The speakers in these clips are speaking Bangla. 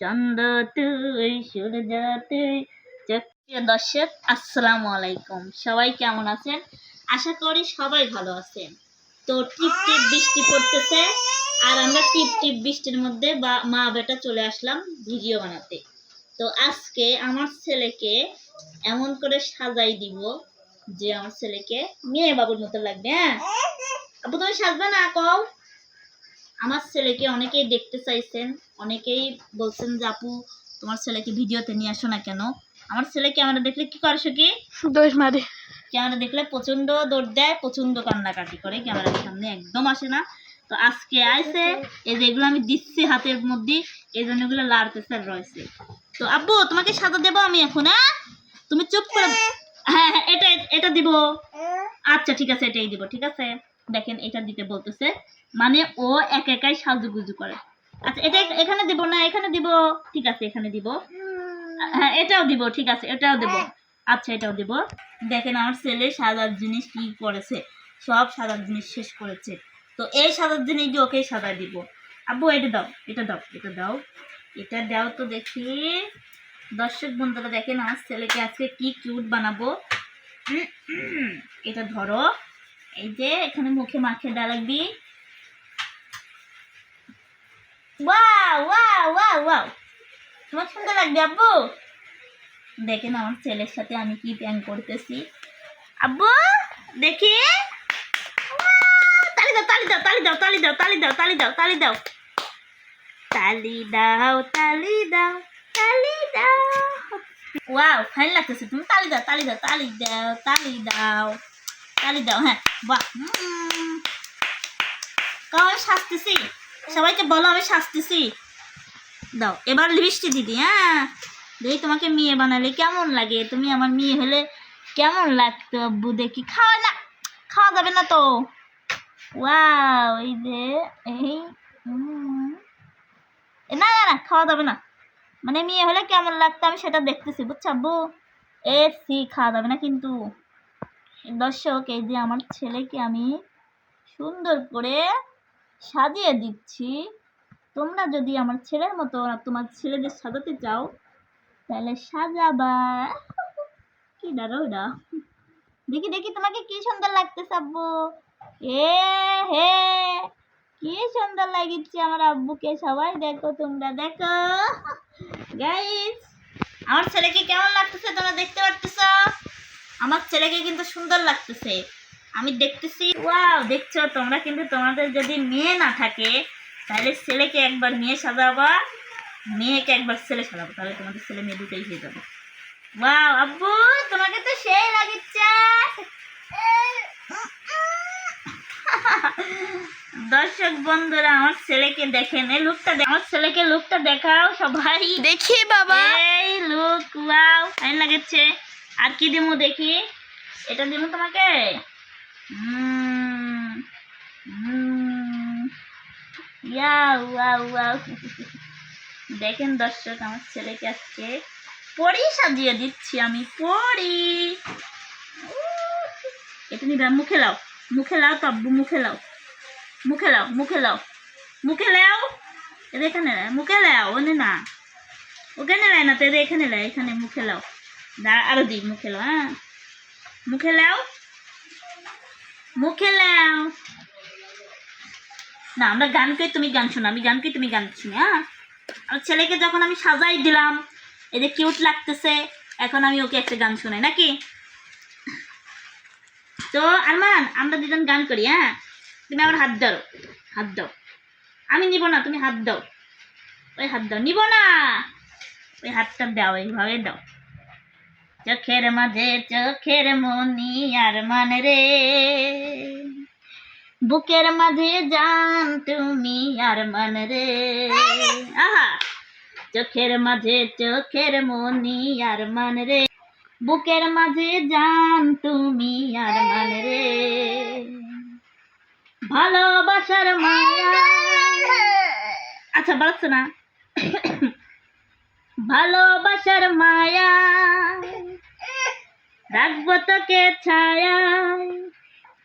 চন্দ্র তুই সূর্য তুই দর্শক আলাইকুম। সবাই কেমন আছেন? আশা করি সবাই ভালো আছেন। তো টিপ টিপ বৃষ্টি পড়তেছে, আর আমরা টিপ টিপ বৃষ্টির মধ্যে বা মা বেটা চলে আসলাম ভিডিও বানাতে। তো আজকে আমার ছেলেকে এমন করে সাজাই দিব যে আমার ছেলেকে মেয়ে বাবুর মতো লাগবে হ্যাঁ? আপু, তুমি সাজবে না, কও? আমার ছেলেকে অনেকেই দেখতে চাইছেন অনেকেই বলছেন যে আপু তোমার ছেলেকে ভিডিওতে নিয়ে আসো না কেন? আমার ছেলে ক্যামেরা দেখলে কি করে কি? দোষ মারে। ক্যামেরা দেখলে প্রচণ্ড দৌড় দেয় প্রচণ্ড কান্নাকাটি করে ক্যামেরার সামনে একদম আসে না। তো আজকে আইসে এই যেগুলো আমি দিচ্ছি হাতের মধ্যে এই জন্য এগুলো লাড়তেছে রয়েছে। তো আব্বু তোমাকে সাদা দেবো আমি এখন হ্যাঁ? তুমি চুপ করে হ্যাঁ। হ্যাঁ এটা এটা দিব। আচ্ছা ঠিক আছে এটাই দিব ঠিক আছে? দেখেন এটা দিতে বলতেছে। মানে ও এক একাই সাজুগুজু করে। আচ্ছা এটা এখানে দিব না, এখানে দিব। ঠিক আছে, এখানে দিব। হ্যাঁ এটাও দিব, ঠিক আছে, এটাও দিব। আচ্ছা এটাও দিব। দেখেন আমার ছেলে সাদার জিনিস কি করেছে? সব সাদার জিনিস শেষ করেছে। তো এই সাজার জিনিস দিয়ে ওকেই সাদা দিব। আব্বু, এটা দাও এটা দাও এটা দাও। এটা দাও তো দেখি। দর্শক বন্ধুরা, দেখেন আমার ছেলেকে আজকে কি কিউট বানাবো। এটা ধরো। এই যে এখানে মুখে মাখে লাগবি ওয়াও ওয়াও ওয়াও ওয়াও তোমার সুন্দর লাগবে আব্বু দেখেন আমার ছেলের সাথে আমি কি প্যাং করতেছি আব্বু দেখি তালি দাও তালি দাও তালি দাও তালি দাও তালি দাও তালি দাও তালি দাও তালি দাও তালি দাও তালি দাও ওয়াও ফাইন লাগতেছে তুমি তালি দাও তালি দাও তালি দাও তালি দাও তালি দাও হ্যাঁ। বাহ। কাও আমি শাস্তেছি সবাইকে বলো, আমি শাস্তেছি দাও, এবার লিপস্টিক দিদি হ্যাঁ। দেখি তোমাকে মেয়ে বানালে কেমন লাগে? তুমি আমার মেয়ে হলে কেমন লাগতো? আব্বু, দেখি। খাওয়া না, খাওয়া যাবে না তো। ওয়াও, এই যে, এই না না না, খাওয়া যাবে না। মানে মেয়ে হলে কেমন লাগতো? আমি সেটা দেখতেছি, বুঝছ আব্বু? এ সি খাওয়া যাবে না কিন্তু। দর্শক, এই যে আমার ছেলেকে আমি সুন্দর করে সাজিয়ে দিচ্ছি। তোমরা যদি আমার ছেলের মতো তোমার ছেলেদের সাজাতে চাও, তাহলে সাজাবা। কি দাঁড়ো ওটা। দেখি দেখি তোমাকে কি সুন্দর লাগতেছে আব্বু। এ, হে, কি সুন্দর লাগিচ্ছে আমার আব্বুকে। সবাই দেখো, তোমরা দেখো। গাইস আমার ছেলেকে কেমন লাগতেছে তোমরা দেখতে পারতেছ আমার ছেলেকে কিন্তু সুন্দর লাগতেছে। আমি দেখতেছি ওয়াও দেখছ? তোমরা কিন্তু তোমাদের যদি মেয়ে না থাকে তাহলে ছেলেকে একবার মেয়ে সাজাবা মেয়েকে একবার ছেলে সাজাবো তাহলে তোমাদের ছেলে মেয়ে দুটোই হয়ে যাবে। ওয়াও আব্বু তোমাকে তো সেই লাগিচ্ছে। দর্শক বন্ধুরা আমার ছেলেকে দেখেন এই লুকটা আমার ছেলেকে লুকটা দেখাও সবাই। দেখি বাবা। এই লুক ওয়াও ফাইন লাগছে। আর কি দেবো দেখি? এটা দেবো তোমাকে? দেখেন দর্শক, আমার ছেলেকে আজকে পরি সাজিয়ে দিচ্ছি আমি, পরি। এটা নিবে মুখে লাও মুখে লাও তব্বু, মুখে লাও। মুখে লাও মুখে লাও। মুখে লাও। এটা এখানে মুখে লাও, ওনে না। ওখানে লাই না, তো এখানে লাই এখানে মুখে লাও। আরও দিই মুখে লাও হ্যাঁ? মুখে লাও? মুখে লাও। না, আমরা গান করি তুমি গান শোনো, আমি গান করি তুমি গান শুনি হ্যাঁ? আমার ছেলেকে যখন আমি সাজাই দিলাম যে কিউট লাগতেছে, এখন আমি ওকে একটা গান শোনাই, নাকি? তো, আরমান, আমরা দুজন গান করি হ্যাঁ? তুমি আমার হাত দাও হাত দাও আমি নিব না, তুমি হাত দাও ওই হাত দাও নিব না। ওই হাতটা দাও, এইভাবে দাও। চোখের মাঝে, চোখের মনি আর মান রে। বুকের মাঝে জান তুমি আর মান রে। আহা! চোখের মাঝে, চোখের মনি আর মান রে। বুকের মাঝে জান তুমি আর মান রে। ভালোবাসার মায়া। আচ্ছা বলছো না। ভালোবাসার মায়া। রাখব তোকে ছায়া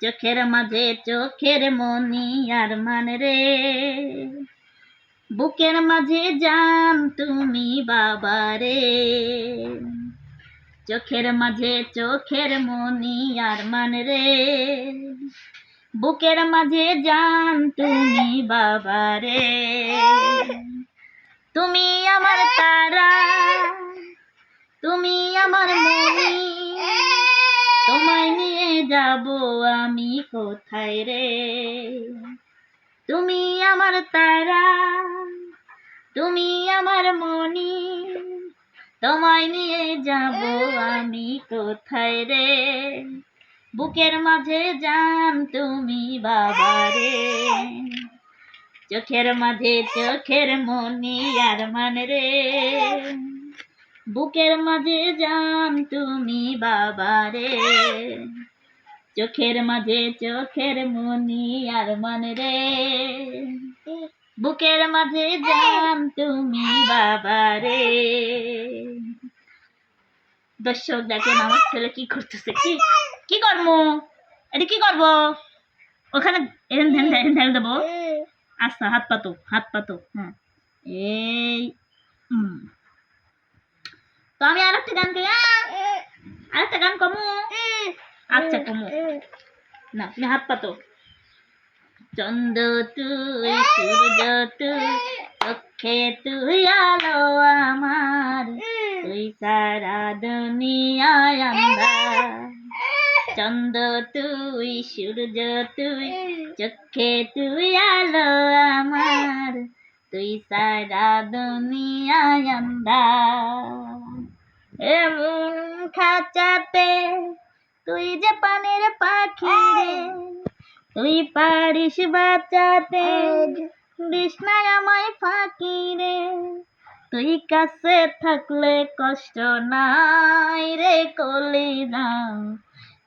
চোখের মাঝে চোখের মনি আর মান রে। বুকের মাঝে যান তুমি বাবা রে। চোখের মাঝে চোখের মনি আর মান রে। বুকের মাঝে যান তুমি বাবা রে। তুমি আমার তারা। তুমি আমার মনি। তোমায় নিয়ে যাব আমি কোথায় রে? তুমি আমার তারা তুমি আমার মনি। তোমায় নিয়ে যাব আমি কোথায় রে? বুকের মাঝে যান তুমি বাবা রে। চোখের মাঝে চোখের মনি আর মান রে। বুকের মাঝে যান তুমি বাবা রে চোখের মাঝে চোখের মনি আর মান রে। বুকের মাঝে যান তুমি বাবা রে দর্শক দেখেন আমার ছেলে কি করতেছে, কি কি করব? এটা কি করব? ওখানে ধ্যান ধ্যান ধ্যান দেবো। আচ্ছা হাত পাতো হাত পাতো হ্যাঁ। এই তো আমি আর একটা গান গাই আর একটা গান কমু। আচ্ছা কমু। না, তুমি হাত পাতো। চন্দ্র তুই, সূর্য তুই, চোখে তুই আলো আমার। তুই সারা দুনিয়ায় আন্ধার চন্দ্র তুই, সূর্য তুই, চোখে তুই আলো আমার। তুই সারা দুনিয়ায় আন্ধার এমন খাঁচাতে তুই যে পানির পাখি রে। তুই পারিস বাঁচাতে। বিষ্ণায় আমায় ফাঁকি রে। তুই কাছে থাকলে কষ্ট নাই রে কলি না।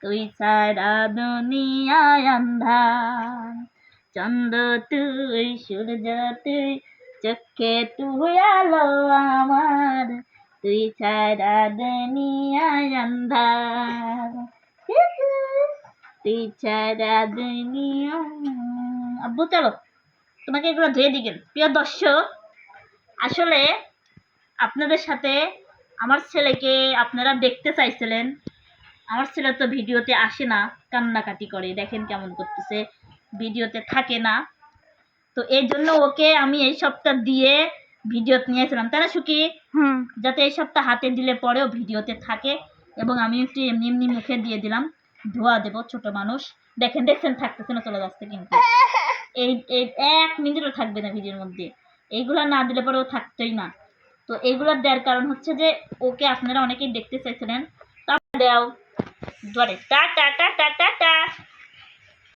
তুই সারা দুনিয়ায় আন্ধার। চন্দ্র তুই সূর্য তুই চোখে তুই আলো আমার। তুই সারা দুনিয়ায় আন্ধার তুই ছাড়া দুনিয়া আব্বু, চলো। তোমাকে এগুলো ধুয়ে দিকেন প্রিয় দর্শক, আসলে আপনাদের সাথে আমার ছেলেকে আপনারা দেখতে চাইছিলেন। আমার ছেলে তো ভিডিওতে আসে না, কান্নাকাটি করে। দেখেন কেমন করতেছে। ভিডিওতে থাকে না। তো এই জন্য ওকে আমি এই সপ্তাহ দিয়ে ভিডিও নিয়েছিলাম না সুখী? হুম। যাতে এই সপ্তাহ হাতে দিলে পরেও ভিডিওতে থাকে এবং আমি একটু এমনি এমনি মুখে দিয়ে দিলাম ধোয়া দেবো ছোট মানুষ। দেখেন দেখছেন থাকতেছে না চলে যাচ্ছে কিন্তু। এই এই এক মিনিটও থাকবে না ভিডিওর মধ্যে। এইগুলো না দিলে পরেও থাকতোই না। তো এইগুলো দেওয়ার কারণ হচ্ছে যে ওকে আপনারা অনেকেই দেখতে চাইছিলেন। তা দেও। ধরে টা টা টা টা টা টা।